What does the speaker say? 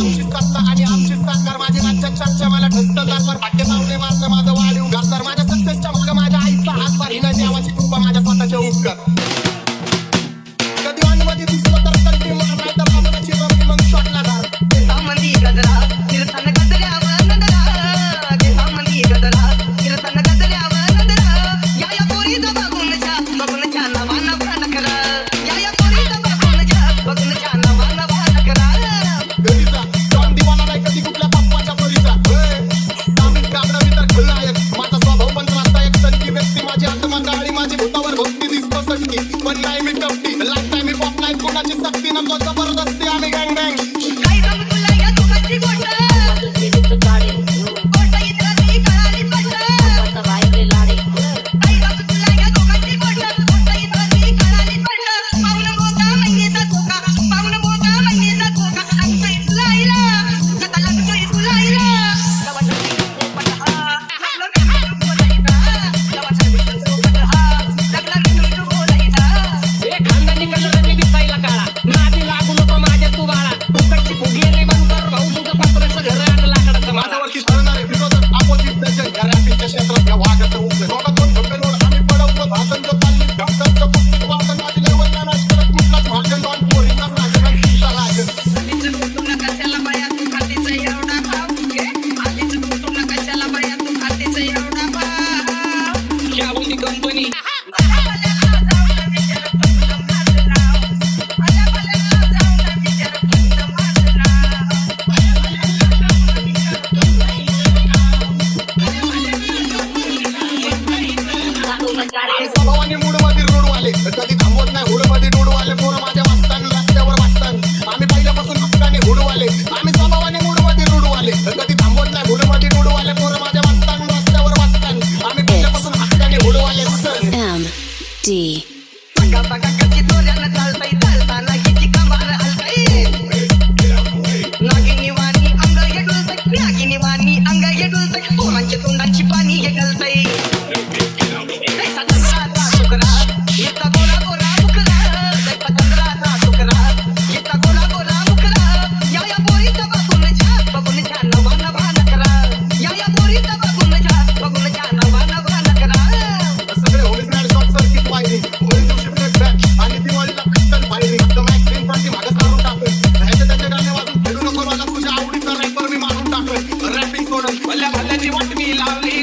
आमची सत्ता आणि आमची सरकार माझी मला ठसतं तालवर मात्र माझं Money, money, money, money, money, money, money, money, money, money, money, I just money, money, money, money, money, money, money, company. कधी थांबवत नाही हुरमध्ये डोडवाले पोरं माझे कापा काकाची दोऱ्यानं चालताय चालताना you want to be lovely.